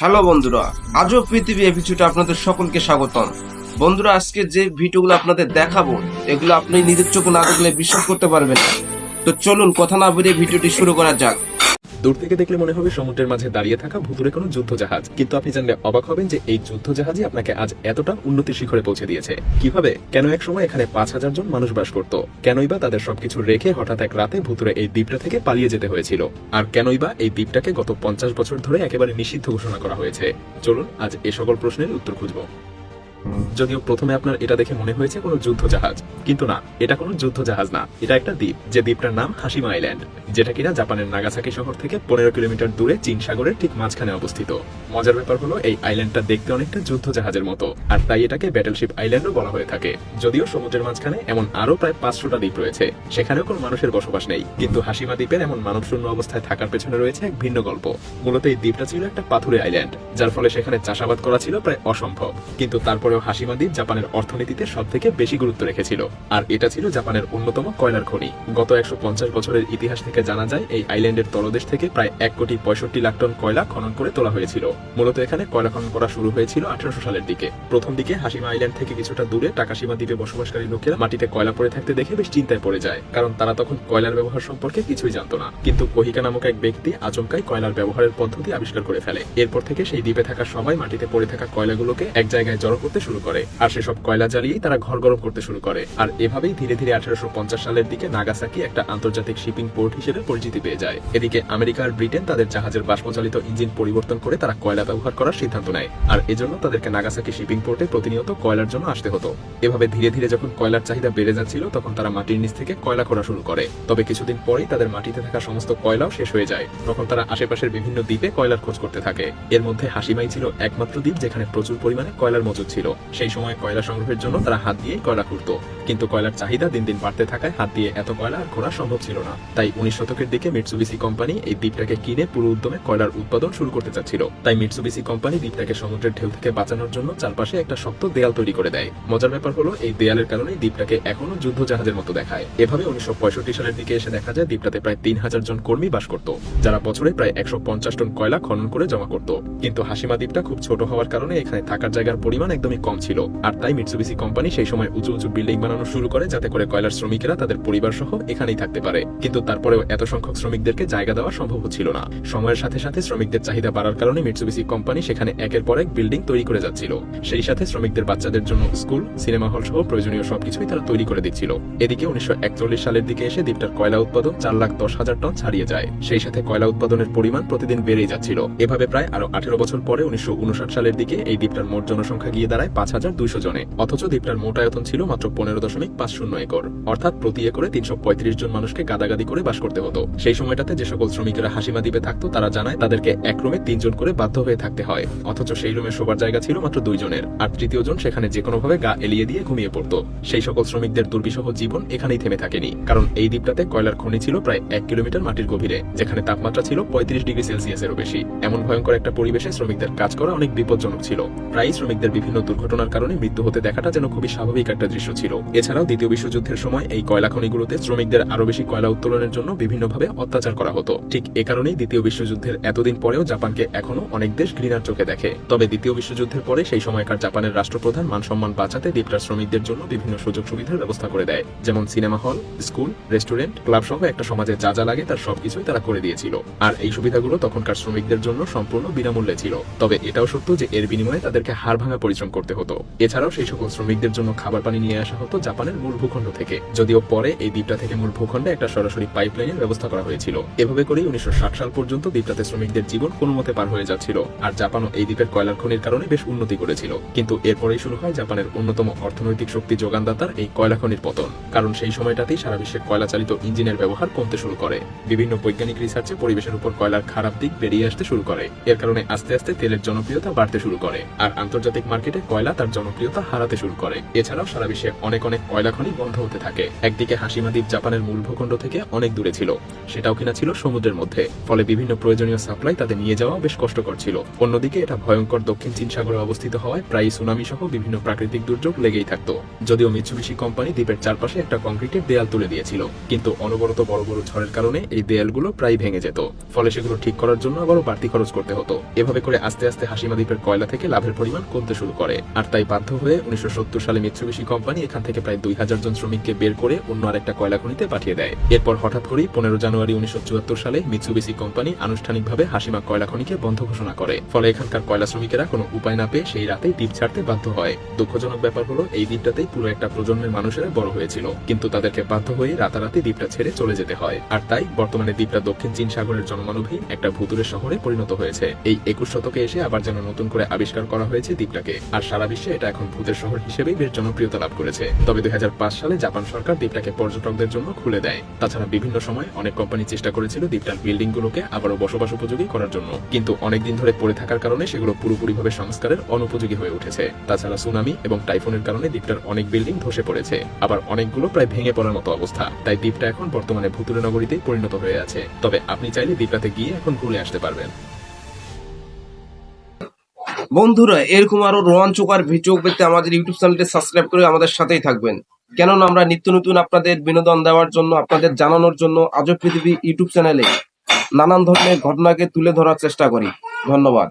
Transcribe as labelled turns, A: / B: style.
A: Hello বন্ধুরা, আজও পৃথিবী ভিডিওটা আপনাদের সকলকে স্বাগতম। বন্ধুরা, আজকে যে ভিডিওগুলো আপনাদের দেখাবো, এগুলো আপনি নিজের চোখে না দেখলে বিশ্বাস করতে পারবেন না। তো চলুন, কথা না বেরিয়ে ভিডিওটি শুরু করা যাক।
B: দূর থেকে দেখলে মনে হবে সমুদ্রের মাঝে দাঁড়িয়ে থাকা ভুতুরে কোনো যুদ্ধ জাহাজ কিন্তু আপনি জানলে অবাক হবেন যে এই যুদ্ধ জাহাজই আপনাকে আজ এতটা উন্নতির শিখরে পৌঁছে দিয়েছে। কীভাবে? কেন এক সময় এখানে পাঁচ হাজার জন মানুষ বাস করত? কেনই বা তাদের সবকিছু রেখে হঠাৎ এক রাতে ভুতুরে এই দ্বীপটা থেকে পালিয়ে যেতে হয়েছিল? আর কেনই বা এই দ্বীপটাকে গত পঞ্চাশ বছর ধরে একেবারে নিষিদ্ধ ঘোষণা করা হয়েছে? চলুন আজ এ সকল প্রশ্নের উত্তর খুঁজব। যদিও প্রথমে আপনার এটা দেখে মনে হয়েছে কোনো যুদ্ধ জাহাজ, কিন্তু না, এটা কোনো যুদ্ধ জাহাজ না, এটা একটা দ্বীপ, যে দ্বীপটার নাম হাসিমা আইল্যান্ড, যেটা কিনা জাপানের নাগাসাকি শহর থেকে পনেরো কিলোমিটার দূরে চীন সাগরের ঠিক মাঝখানে অবস্থিত। মজার ব্যাপার হলো, এই আইল্যান্ডটা দেখতে অনেকটা যুদ্ধ জাহাজের মতো, আর তাই এটাকে ব্যাটেলশিপ আইল্যান্ডও বলা হয়ে থাকে। যদিও সমুদ্রের মাঝখানে এমন আরও প্রায় পাঁচশোটা দ্বীপ রয়েছে, সেখানেও কোনো মানুষের বসবাস নেই, কিন্তু হাসিমা দ্বীপের এমন মানবশূন্য অবস্থায় থাকার পেছনে রয়েছে এক ভিন্ন গল্প। মূলত এই দ্বীপটা ছিল একটা পাথুরে আইল্যান্ড, যার ফলে সেখানে চাষাবাদ করা ছিল প্রায় অসম্ভব, কিন্তু তারপরেও হাসিমা দ্বীপ জাপানের অর্থনীতিতে সব থেকে বেশি গুরুত্ব রেখেছিল। আর এটা ছিল জাপানের অন্যতম কয়লার খনি। গত একশো পঞ্চাশ বছরের ইতিহাস থেকে জানা যায়, এই আইল্যান্ডের তলদেশ থেকে প্রায় এক কোটি পঁয়ষট্টি লাখ টন কয়লা খনন করে তোলা হয়েছিল। মূলত এখানে কয়লা খনন করা শুরু হয়েছিল আঠারোশো সালের দিকে। প্রথম দিকে হাসিমা আইল্যান্ড থেকে কিছুটা দূরে টাকাসীমা দ্বীপে বসবাসকারী লোকেরা মাটিতে কয়লা পড়ে থাকতে দেখে বেশ চিন্তায় পড়ে যায়, কারণ তারা তখন কয়লার ব্যবহার সম্পর্কে কিছুই জানতো না। কিন্তু কহিকা নামক এক ব্যক্তি আচমকাই কয়লার ব্যবহারের পদ্ধতি আবিষ্কার করে ফেলে। এরপর থেকে সেই দ্বীপে থাকা সবাই মাটিতে পড়ে থাকা কয়লাগুলোকে এক জায়গায় জড়ো করতে শুরু করে। আর সেসব কয়লা জ্বালিয়েই তারা ঘর গরম করতে শুরু করে। আর এভাবেই ধীরে ধীরে আঠারোশো পঞ্চাশ সালের দিকে নাগাসাকি একটা আন্তর্জাতিক শিপিং পোর্ট হিসেবে পরিচিতি পেয়ে যায়। এদিকে আমেরিকা আর ব্রিটেন তাদের জাহাজের বাষ্পচালিত ইঞ্জিন পরিবর্তন করে তারা কয়লা ব্যবহার করার সিদ্ধান্ত নেয়। আর এজন্য তাদেরকে নাগাসাকি শিপিং পোর্টে প্রতিনিয়ত কয়লার জন্য আসতে হতো। এভাবে ধীরে ধীরে যখন কয়লার চাহিদা বেড়ে যাচ্ছিল, তখন তারা মাটির নিচ থেকে কয়লা খোঁড়া শুরু করে। তবে কিছুদিন পরেই তাদের মাটিতে থাকা সমস্ত কয়লাও শেষ হয়ে যায়। তখন তারা আশেপাশের বিভিন্ন দ্বীপে কয়লার খোঁজ করতে থাকে। এর মধ্যে হাসিমাই ছিল একমাত্র দ্বীপ যেখানে প্রচুর পরিমাণে কয়লার মজুদ ছিল। সেই সময় কয়লা সংগ্রহের জন্য তারা হাত দিয়ে কয়লা খুঁড়তো। কিন্তু কয়লার চাহিদা দিন দিন বাড়তে থাকায় হাত দিয়ে এত কয়লা আর ঘোরা সম্ভব ছিল না। তাই উনিশ শতকের দিকে মিটসুবিসি কোম্পানি এই দ্বীপটাকে কিনে পুরো উদ্যমে কয়লার উৎপাদন শুরু করতে চাচ্ছিল। তাই মিটসুবিসি কোম্পানি দ্বীপটাকে সমুদ্রের ঢেউ থেকে বাঁচানোর জন্য চারপাশে একটা শক্ত দেয়াল তৈরি করে দেয়। মজার ব্যাপার হলো, এই দেয়ালের কারণে দ্বীপটাকে এখনও যুদ্ধ জাহাজের মতো দেখায়। এভাবে উনিশশো পঁয়ষট্টি সালের দিকে এসে দেখা যায়, দ্বীপটাতে প্রায় তিন হাজার জন কর্মী বাস করত, যারা বছরে প্রায় একশো পঞ্চাশ টন কয়লা খনন করে জমা করত। কিন্তু হাসিমা দ্বীপটা খুব ছোট হওয়ার কারণে এখানে থাকার জায়গার পরিমাণ একদমই কম ছিল। আর তাই মিটসুবিসি কোম্পানি সেই সময় উঁচু উঁচু বিল্ডিং বানানো শুরু করে যাতে করে কয়লার শ্রমিকেরা তাদের পরিবার সহ এখানেই থাকতে পারে। কিন্তু তারপরেও এত সংখ্যক শ্রমিকদেরকে জায়গা দেওয়া সম্ভব হচ্ছিল না। সময়ের সাথে সাথে শ্রমিকদের চাহিদা বাড়ার কারণে মিটসুবিসি কোম্পানি সেখানে একের পর এক বিল্ডিং তৈরি করে যাচ্ছিল। সেই সাথে শ্রমিকদের বাচ্চাদের জন্য স্কুল, সিনেমা হল সহ প্রয়োজনীয় সবকিছুই তারা তৈরি করে দিচ্ছিল। এদিকে উনিশশো একচল্লিশ সালের দিকে এসে দ্বীপটার কয়লা উৎপাদন চার লাখ দশ হাজার টন ছাড়িয়ে যায়। সেই সাথে কয়লা উৎপাদনের পরিমাণ প্রতিদিন বেড়েই যাচ্ছিল। এভাবে প্রায় আরও আঠেরো বছর পরে উনিশশো উনষাট সালের দিকে এই দ্বীপটার মোট জনসংখ্যা গিয়ে দাঁড়ায় পাঁচ হাজার দুইশো জনে। অথচ দ্বীপটার মোট আয়তন ছিল মাত্র পনেরো দশমিক পাঁচ শূন্য একর, অর্থাৎ প্রতি একরে তিনশো পঁয়ত্রিশ জন মানুষকে গাদাগাদি করে বাস করতে হতো। সেই সময়টাতে যে সকল শ্রমিকেরা হাসিমা দ্বীপে থাকতো, তারা জানায় তাদেরকে এক রুমে তিনজন করে বাধ্য হয়ে থাকতে হয়। অথচ সেই রুমে শোবার জায়গা ছিল মাত্র দুইজনের, আর তৃতীয় জন সেখানে যে কোনোভাবে গা এলিয়ে দিয়ে ঘুমিয়ে পড়তো। সেই সকল শ্রমিকদের দুর্বিষহ জীবন এখানেই থেমে থাকেনি, কারণ এই দ্বীপটাতে কয়লার খনি ছিল প্রায় এক কিলোমিটার মাটির গভীরে, যেখানে তাপমাত্রা ছিল পঁয়ত্রিশ ডিগ্রি সেলসিয়াসেরও বেশি। এমন ভয়ঙ্কর একটা পরিবেশে শ্রমিকদের কাজ করা অনেক বিপজ্জনক ছিল। প্রায় শ্রমিকদের বিভিন্ন দুর্ঘটনার কারণে মৃত্যু হতে দেখাটা যেন খুবই স্বাভাবিক একটা দৃশ্য ছিল। এছাড়াও দ্বিতীয় বিশ্বযুদ্ধের সময় এই কয়লা খনিগুলোতে শ্রমিকদের আরও বেশি কয়লা উত্তোলনের জন্য বিভিন্নভাবে অত্যাচার করা হতো। ঠিক এ কারণেই দ্বিতীয় বিশ্বযুদ্ধের এতদিন পরেও জাপানকে এখনও অনেক দেশ ঘৃণার চোখে দেখে। তবে দ্বিতীয় বিশ্বযুদ্ধের পরে সেই সময়কার জাপানের রাষ্ট্রপ্রধান মান সম্মান বাঁচাতে দ্বীপটার শ্রমিকদের জন্য বিভিন্ন সুযোগ সুবিধার ব্যবস্থা করে দেয়। যেমন cinema hall, school, restaurant, club সহ একটা সমাজে যা যা লাগে তার সবকিছুই তারা করে দিয়েছিল। আর এই সুবিধাগুলো তখনকার শ্রমিকদের জন্য সম্পূর্ণ বিনামূল্যে ছিল। তবে এটাও সত্য যে এর বিনিময়ে তাদেরকে হাড় ভাঙা পরিশ্রম করতে হতো। এছাড়াও সেই সকল শ্রমিকদের জন্য খাবার পানি নিয়ে আসা হতো জাপানের মূল ভূখণ্ড থেকে। যদিও পরে এই দ্বীপটা থেকে মূল ভূখণ্ডে একটা সরাসরি পাইপলাইনের ব্যবস্থা করা হয়েছিল। এভাবে করেই উনিশশো সাল পর্যন্ত দ্বীপটাতে শ্রমিকদের জীবন কোনো মতে পার হয়ে যাচ্ছিল। আর জাপানও এই দ্বীপের কয়লার খনির কারণে বেশ উন্নতি করেছিল। কিন্তু এরপরেই শুরু হয় জাপানের অন্যতম অর্থনৈতিক শক্তি যোগানদাতার এই কয়লা খনির পতন। কারণ সেই সময়টাতেই সারা বিশ্বে কয়লা চালিত ইঞ্জিনের ব্যবহার কমতে শুরু করে। বিভিন্ন বৈজ্ঞানিক রিসার্চে পরিবেশের উপর কয়লার খারাপ দিক বেরিয়ে আসতে শুরু করে। এর কারণে আস্তে আস্তে তেলের জনপ্রিয়তা বাড়তে শুরু করে। আর আন্তর্জাতিক মার্কেটে কয়লা তার জনপ্রিয়তা হারাতে শুরু করে। এছাড়াও সারা বিশ্বে অনেক অনেক কয়লা খনি বন্ধ হতে থাকে। একদিকে হাসিমা দ্বীপ জাপানের মূল ভূখণ্ড থেকে অনেক দূরে ছিল। সেটাও কিনা ছিল সমুদ্রের মধ্যে। ফলে বিভিন্ন প্রয়োজনীয় সাপ্লাই তাদের নিয়ে যাওয়া বেশ কষ্টকর ছিল। অন্যদিকে এটা ভয়ঙ্কর দক্ষিণ চীন সাগরে অবস্থিত হওয়ায় প্রায় সুনামি সহ বিভিন্ন প্রাকৃতিক দুর্যোগ লেগেই থাকতো। যদিও মিৎসুবিশি কোম্পানি দ্বীপের চারপাশে একটা কংক্রিটের দেয়াল তুলে দিয়েছিল। কিন্তু অনবরত বড় বড় ঝড়ের কারণে এই দেয়ালগুলো প্রায় ভেঙে যেত। ফলে সেগুলো ঠিক করার জন্য আবারও বাড়তি খরচ করতে হতো। এভাবে করে আস্তে আস্তে হাসিমা দ্বীপের কয়লা থেকে লাভের পরিমাণ কমতে শুরু করে। আর তাই বাধ্য হয়ে উনিশশো সত্তর সালে মিৎসুবিশি কোম্পানি এখান থেকে প্রায় দুই হাজার জন শ্রমিককে বের করে অন্য আরেকটা কয়লা খনিতে পাঠিয়ে দেয়। এরপর হঠাৎ করেই পনেরো জানুয়ারি উনিশশো চুয়াত্তর সালে মিৎসুবিশি কোম্পানি আনুষ্ঠানিকভাবে হাসিমা কয়লা খনিকে বন্ধ ঘোষণা করে। ফলে এখানকার কয়লা শ্রমিকেরা কোনো উপায় না পেয়ে সেই রাতেই দ্বীপ ছাড়তে বাধ্য হয়। দুঃখজনক ব্যাপার হলো, এই দ্বীপটাতেই পুরো একটা প্রজন্মের মানুষেরা বড় হয়েছিল। কিন্তু তাদেরকে বাধ্য হয়ে রাতারাতি দ্বীপটা ছেড়ে চলে যেতে হয়। আর তাই বর্তমানে দ্বীপটা দক্ষিণ চীন সাগরের জনমানবহীন একটা ভূতুরের শহরে পরিণত হয়েছে। এই একুশ শতকে এসে আবার যেন নতুন করে আবিষ্কার করা হয়েছে দ্বীপটাকে। আর সারা বিশ্বে এটা এখন ভূতের শহর হিসেবেই বেশ জনপ্রিয়তা লাভ করেছে। তবে দুই হাজার পাঁচ সালে জাপান সরকার দ্বীপটাকে পর্যটকদের জন্য খুলে দেয়। তাছাড়া বিভিন্ন সময় অনেক কোম্পানি চেষ্টা করেছিল দ্বীপটার বিল্ডিং গুলোকে আবারও বসবাস উপযোগী করার জন্য। কিন্তু অনেকদিন ধরে পড়ে থাকার কারণে সেগুলো পুরোপুরিভাবে সংস্কারের অনুপযোগী হয়ে উঠেছে। তাছাড়া সুনামি এবং টাইফুনের কারণে দ্বীপটার অনেক বিল্ডিং ধসে পড়েছে। আবার অনেকগুলো প্রায় ভেঙে পড়ার মতো অবস্থা। তাই দ্বীপটা এখন বর্তমানে ভুতুরে নগরীতেই পরিণত হয়ে আছে। তবে আপনি চাইলে দ্বীপটাতে গিয়ে এখন ঘুরে আসতে পারবেন।
A: বন্ধুরা, এরকম আরও রোমাঞ্চকর ভিডিও পেতে আমাদের ইউটিউব চ্যানেলটি সাবস্ক্রাইব করে আমাদের সাথেই থাকবেন। কেননা আমরা নিত্য নতুন আপনাদের বিনোদন দেওয়ার জন্য, আপনাদের জানানোর জন্য আজব পৃথিবী ইউটিউব চ্যানেলে নানান ধরনের ঘটনাকে তুলে ধরার চেষ্টা করি। ধন্যবাদ।